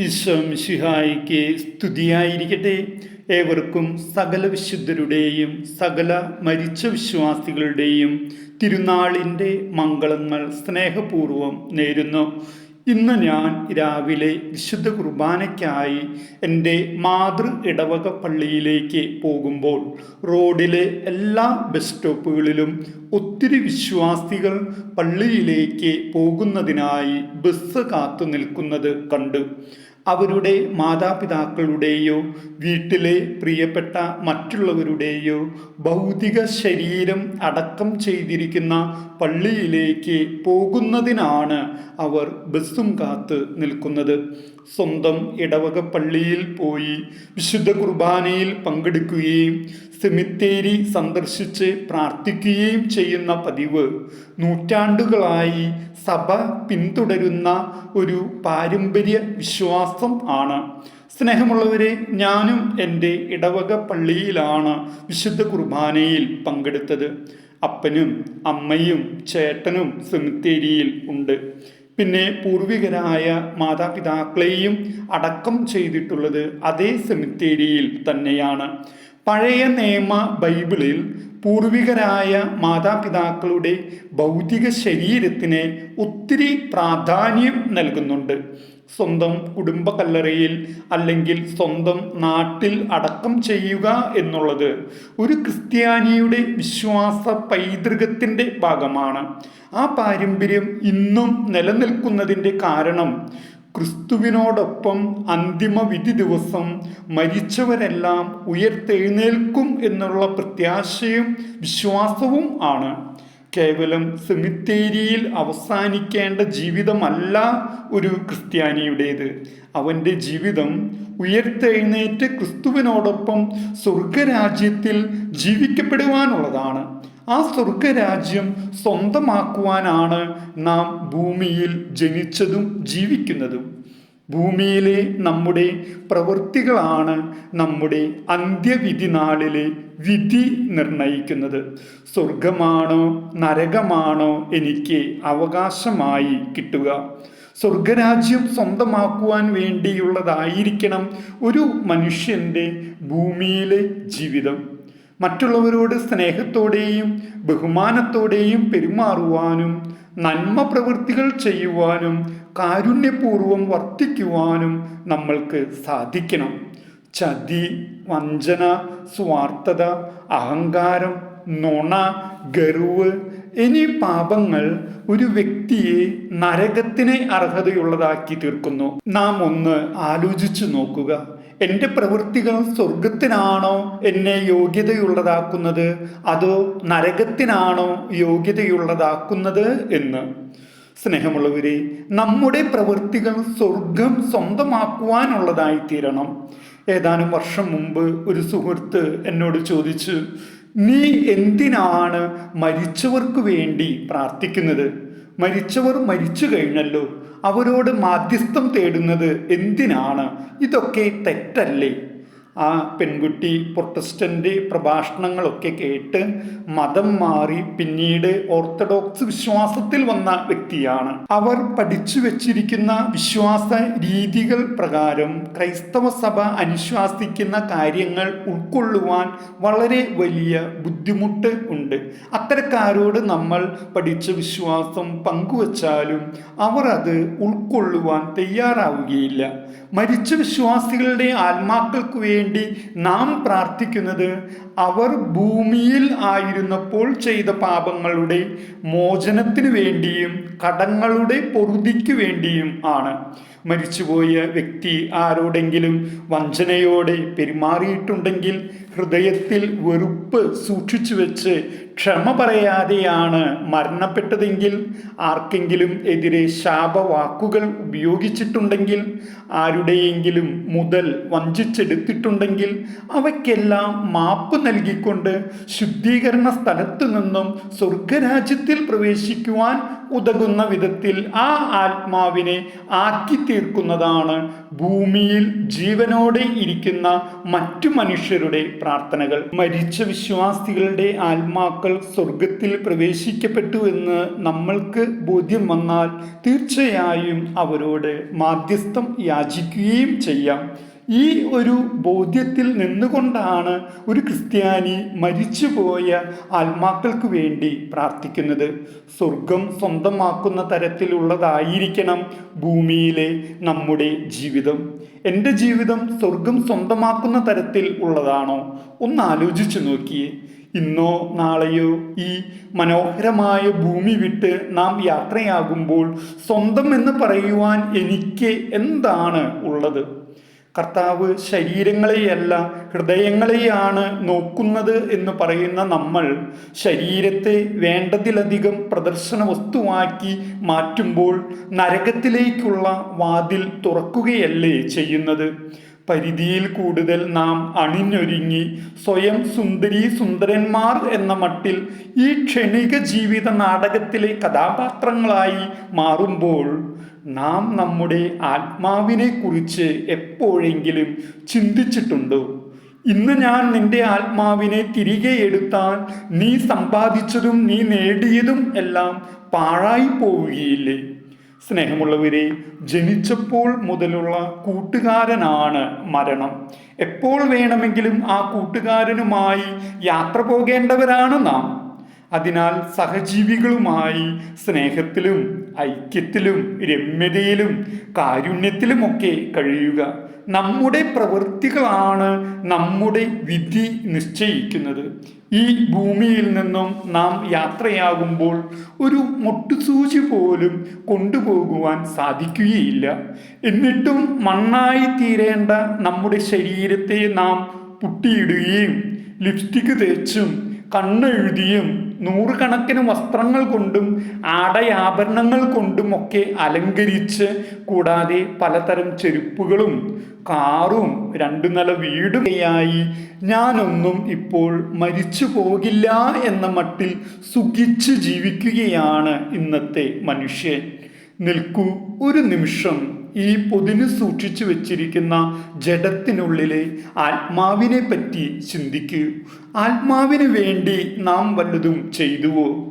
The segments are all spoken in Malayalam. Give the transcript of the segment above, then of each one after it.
ഈശോ മിശിഹായിക്ക് സ്തുതിയായിരിക്കട്ടെ. ഏവർക്കും സകല വിശുദ്ധരുടെയും സകല മരിച്ച വിശ്വാസികളുടെയും തിരുനാളിന്റെ മംഗളങ്ങൾ സ്നേഹപൂർവം നേരുന്നു. ഇന്ന് ഞാൻ രാവിലെ വിശുദ്ധ കുർബാനയ്ക്കായി എന്റെ മാതൃ ഇടവക പള്ളിയിലേക്ക് പോകുമ്പോൾ റോഡിലെ എല്ലാ ബസ് സ്റ്റോപ്പുകളിലും ഒത്തിരി വിശ്വാസികൾ പള്ളിയിലേക്ക് പോകുന്നതിനായി ബസ് കാത്തു നിൽക്കുന്നത് കണ്ടു. അവരുടെ മാതാപിതാക്കളുടെയോ വീട്ടിലെ പ്രിയപ്പെട്ട മറ്റുള്ളവരുടെയോ ഭൗതിക ശരീരം അടക്കം ചെയ്തിരിക്കുന്ന പള്ളിയിലേക്ക് പോകുന്നതിനാണ് അവർ ബസ്സും കാത്ത് നിൽക്കുന്നത്. സ്വന്തം ഇടവക പള്ളിയിൽ പോയി വിശുദ്ധ കുർബാനയിൽ പങ്കെടുക്കുകയും സെമിത്തേരി സന്ദർശിച്ച് പ്രാർത്ഥിക്കുകയും ചെയ്യുന്ന പതിവ് നൂറ്റാണ്ടുകളായി സഭ പിന്തുടരുന്ന ഒരു പാരമ്പര്യ വിശ്വാസം ആണ്. സ്നേഹമുള്ളവരെ ഞാനും എന്റെ ഇടവക പള്ളിയിലാണ് വിശുദ്ധ കുർബാനയിൽ പങ്കെടുത്തത്. അപ്പനും അമ്മയും ചേട്ടനും സെമിത്തേരിയിൽ ഉണ്ട്. പിന്നെ പൂർവികരായ മാതാപിതാക്കളെയും അടക്കം ചെയ്തിട്ടുള്ളത് അതേ സെമിത്തേരിയിൽ തന്നെയാണ്. പഴയ നിയമ ബൈബിളിൽ പൂർവികരായ മാതാപിതാക്കളുടെ ഭൗതിക ശരീരത്തിന് ഒത്തിരി പ്രാധാന്യം നൽകുന്നുണ്ട്. സ്വന്തം കുടുംബ കല്ലറയിൽ അല്ലെങ്കിൽ സ്വന്തം നാട്ടിൽ അടക്കം ചെയ്യുക എന്നുള്ളത് ഒരു ക്രിസ്ത്യാനിയുടെ വിശ്വാസ പൈതൃകത്തിന്റെ ഭാഗമാണ്. ആ പാരമ്പര്യം ഇന്നും നിലനിൽക്കുന്നതിന്റെ കാരണം ക്രിസ്തുവിനോടൊപ്പം അന്തിമ വിധി ദിവസം മരിച്ചവരെല്ലാം ഉയർത്തെഴുന്നേൽക്കും എന്നുള്ള പ്രത്യാശയും വിശ്വാസവും ആണ്. കേവലം സെമിത്തേരിയിൽ അവസാനിക്കേണ്ട ജീവിതമല്ല ഒരു ക്രിസ്ത്യാനിയുടേത്. അവന്റെ ജീവിതം ഉയർത്തെഴുന്നേറ്റ് ക്രിസ്തുവിനോടൊപ്പം സ്വർഗരാജ്യത്തിൽ ജീവിക്കപ്പെടുവാനുള്ളതാണ്. ആ സ്വർഗരാജ്യം സ്വന്തമാക്കുവാനാണ് നാം ഭൂമിയിൽ ജനിച്ചതും ജീവിക്കുന്നതും. ഭൂമിയിലെ നമ്മുടെ പ്രവൃത്തികളാണ് നമ്മുടെ അന്ത്യവിധി നാളിലെ വിധി നിർണയിക്കുന്നത്. സ്വർഗമാണോ നരകമാണോ എനിക്ക് അവകാശമായി കിട്ടുക. സ്വർഗരാജ്യം സ്വന്തമാക്കുവാൻ വേണ്ടിയുള്ളതായിരിക്കണം ഒരു മനുഷ്യന്റെ ഭൂമിയിലെ ജീവിതം. മറ്റുള്ളവരോട് സ്നേഹത്തോടെയും ബഹുമാനത്തോടെയും പെരുമാറുവാനും നന്മ പ്രവൃത്തികൾ ചെയ്യുവാനും കാരുണ്യപൂർവം വർത്തിക്കുവാനും നമ്മൾക്ക് സാധിക്കണം. ചതി വഞ്ചന സ്വാർത്ഥത അഹങ്കാരം നുണ ഗർവ് എന്നീ പാപങ്ങൾ ഒരു വ്യക്തിയെ നരകത്തിന് അർഹതയുള്ളതാക്കി തീർക്കുന്നു. നാം ഒന്ന് ആലോചിച്ചു നോക്കുക. എന്റെ പ്രവൃത്തികൾ സ്വർഗത്തിനാണോ എന്നെ യോഗ്യതയുള്ളതാക്കുന്നത്? അതോ നരകത്തിനാണോ യോഗ്യതയുള്ളതാക്കുന്നത് എന്ന്. സ്നേഹമുള്ളവരെ നമ്മുടെ പ്രവൃത്തികൾ സ്വർഗം സ്വന്തമാക്കുവാനുള്ളതായി തീരണം. ഏതാനും വർഷം മുമ്പ് ഒരു സുഹൃത്ത് എന്നോട് ചോദിച്ചു നീ എന്തിനാണ് മരിച്ചവർക്ക് വേണ്ടി പ്രാർത്ഥിക്കുന്നത്? മരിച്ചവർ മരിച്ചു കഴിഞ്ഞല്ലോ. അവരോട് മാധ്യസ്ഥം തേടുന്നത് എന്തിനാണ്? ഇതൊക്കെ തെറ്റല്ലേ? ആ പെൺകുട്ടി പ്രൊട്ടസ്റ്റന്റ് പ്രഭാഷണങ്ങളൊക്കെ കേട്ട് മതം മാറി പിന്നീട് ഓർത്തഡോക്സ് വിശ്വാസത്തിൽ വന്ന വ്യക്തിയാണ്. അവർ പഠിച്ചു വച്ചിരിക്കുന്ന വിശ്വാസ രീതികൾ പ്രകാരം ക്രൈസ്തവ സഭ അനുശ്വാസിക്കുന്ന കാര്യങ്ങൾ ഉൾക്കൊള്ളുവാൻ വളരെ വലിയ ബുദ്ധിമുട്ട് ഉണ്ട്. അത്തരക്കാരോട് നമ്മൾ പഠിച്ച വിശ്വാസം പങ്കുവച്ചാലും അവർ അത് ഉൾക്കൊള്ളുവാൻ തയ്യാറാവുകയില്ല. മരിച്ച വിശ്വാസികളുടെ ആത്മാക്കൾക്ക് വേണ്ടി നാം പ്രാർത്ഥിക്കുന്നത് അവർ ഭൂമിയിൽ ആയിരുന്നപ്പോൾ ചെയ്ത പാപങ്ങളുടെ മോചനത്തിനു വേണ്ടിയും കടങ്ങളുടെ പൊറുതിക്ക് വേണ്ടിയും ആണ്. മരിച്ചുപോയ വ്യക്തി ആരോടെങ്കിലും വഞ്ചനയോടെ പെരുമാറിയിട്ടുണ്ടെങ്കിൽ ഹൃദയത്തിൽ വെറുപ്പ് സൂക്ഷിച്ചു വെച്ച് ക്ഷമ പറയാതെയാണ് മരണപ്പെട്ടതെങ്കിൽ ആർക്കെങ്കിലും എതിരെ ശാപവാക്കുകൾ ഉപയോഗിച്ചിട്ടുണ്ടെങ്കിൽ ആരുടെയെങ്കിലും മുതൽ വഞ്ചിച്ചെടുത്തിട്ടുണ്ടെങ്കിൽ അവയ്ക്കെല്ലാം മാപ്പ് നൽകിക്കൊണ്ട് ശുദ്ധീകരണ സ്ഥലത്തു നിന്നും സ്വർഗരാജ്യത്തിൽ പ്രവേശിക്കുവാൻ ഉതകുന്ന വിധത്തിൽ ആ ആത്മാവിനെ ആക്കി തീർക്കുന്നതാണ് ഭൂമിയിൽ ജീവനോടെ ഇരിക്കുന്ന മറ്റു മനുഷ്യരുടെ പ്രാർത്ഥനകൾ. മരിച്ച വിശ്വാസികളുടെ ആത്മാക്കൾ സ്വർഗത്തിൽ പ്രവേശിക്കപ്പെട്ടു എന്ന് നമ്മൾക്ക് ബോധ്യം വന്നാൽ തീർച്ചയായും അവരോട് മാധ്യസ്ഥം യാചിക്കുകയും ചെയ്യാം. ഈ ഒരു ബോധ്യത്തിൽ നിന്നുകൊണ്ടാണ് ഒരു ക്രിസ്ത്യാനി മരിച്ചുപോയ ആത്മാക്കൾക്ക് വേണ്ടി പ്രാർത്ഥിക്കുന്നത്. സ്വർഗം സ്വന്തമാക്കുന്ന തരത്തിലുള്ളതായിരിക്കണം ഭൂമിയിലെ നമ്മുടെ ജീവിതം. എന്റെ ജീവിതം സ്വർഗം സ്വന്തമാക്കുന്ന തരത്തിൽ ഉള്ളതാണോ? ഒന്ന് ആലോചിച്ചു നോക്കിയേ. ഇന്നോ നാളെയോ ഈ മനോഹരമായ ഭൂമി വിട്ട് നാം യാത്രയാകുമ്പോൾ സ്വന്തം എന്ന് പറയുവാൻ എനിക്ക് എന്താണ് ഉള്ളത്? കർത്താവ് ശരീരങ്ങളെയല്ല ഹൃദയങ്ങളെയാണ് നോക്കുന്നത് എന്ന് പറയുന്ന നമ്മൾ ശരീരത്തെ വേണ്ടതിലധികം പ്രദർശന വസ്തുവാക്കി മാറ്റുമ്പോൾ നരകത്തിലേക്കുള്ള വാതിൽ തുറക്കുകയല്ലേ ചെയ്യുന്നത്? പരിധിയിൽ കൂടുതൽ നാം അണിഞ്ഞൊരുങ്ങി സ്വയം സുന്ദരി സുന്ദരന്മാർ എന്ന മട്ടിൽ ഈ ക്ഷണിക ജീവിത നാടകത്തിലെ കഥാപാത്രങ്ങളായി മാറുമ്പോൾ നാം നമ്മുടെ ആത്മാവിനെ കുറിച്ച് എപ്പോഴെങ്കിലും ചിന്തിച്ചിട്ടുണ്ടോ? ഇന്ന് ഞാൻ നിന്റെ ആത്മാവിനെ തിരികെ എടുത്താൽ നീ സമ്പാദിച്ചതും നീ നേടിയതും എല്ലാം പാഴായി പോവുകയില്ലേ? സ്നേഹമുള്ളവരെ ജനിച്ചപ്പോൾ മുതലുള്ള കൂട്ടുകാരനാണ് മരണം. എപ്പോൾ വേണമെങ്കിലും ആ കൂട്ടുകാരനുമായി യാത്ര പോകേണ്ടവരാണ് നാം. അതിനാൽ സഹജീവികളുമായി സ്നേഹത്തിലും ഐക്യത്തിലും രമ്യതയിലും കാരുണ്യത്തിലുമൊക്കെ കഴിയുക. നമ്മുടെ പ്രവൃത്തികളാണ് നമ്മുടെ വിധി നിശ്ചയിക്കുന്നത്. ഈ ഭൂമിയിൽ നിന്നും നാം യാത്രയാകുമ്പോൾ ഒരു മൊട്ടുസൂചി പോലും കൊണ്ടുപോകുവാൻ സാധിക്കുകയില്ല. എന്നിട്ടും മണ്ണായി തീരേണ്ട നമ്മുടെ ശരീരത്തെ നാം പുട്ടിയിടുകയും ലിപ്സ്റ്റിക് തേച്ചും കണ്ണെഴുതിയും നൂറുകണക്കിന് വസ്ത്രങ്ങൾ കൊണ്ടും ആടയാഭരണങ്ങൾ കൊണ്ടും ഒക്കെ അലങ്കരിച്ച് കൂടാതെ പലതരം ചെരുപ്പുകളും കാറും രണ്ടു നില വീടുകയായി ഞാനൊന്നും ഇപ്പോൾ മരിച്ചു പോകില്ല എന്ന മട്ടിൽ സുഖിച്ച് ജീവിക്കുകയാണ് ഇന്നത്തെ മനുഷ്യൻ. നിൽക്കൂ ഒരു നിമിഷം. ഈ പൊതിന് സൂക്ഷിച്ചു വെച്ചിരിക്കുന്ന ജഡത്തിനുള്ളിലെ ആത്മാവിനെ പറ്റി ചിന്തിക്കൂ. ആത്മാവിന് വേണ്ടി നാം വല്ലതും ചെയ്തുവോ?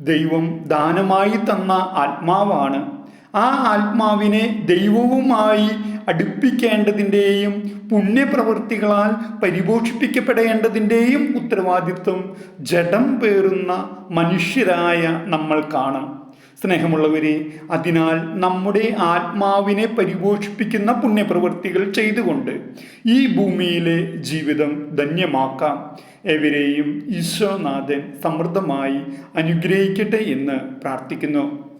ദൈവം ദാനമായി തന്ന ആത്മാവാണ്. ആ ആത്മാവിനെ ദൈവവുമായി അടുപ്പിക്കേണ്ടതിന്റെയും പുണ്യപ്രവൃത്തികളാൽ പരിപോഷിപ്പിക്കപ്പെടേണ്ടതിന്റെയും ഉത്തരവാദിത്വം ജഡം പേറുന്ന മനുഷ്യരായ നമ്മൾക്കാണ് സ്നേഹമുള്ളവരെ അതിനാൽ നമ്മുടെ ആത്മാവിനെ പരിപോഷിപ്പിക്കുന്ന പുണ്യപ്രവൃത്തികൾ ചെയ്തുകൊണ്ട് ഈ ഭൂമിയിലെ ജീവിതം ധന്യമാക്കാം. എവരെയും ഈശോനാഥൻ സമൃദ്ധമായി അനുഗ്രഹിക്കട്ടെ എന്ന് പ്രാർത്ഥിക്കുന്നു.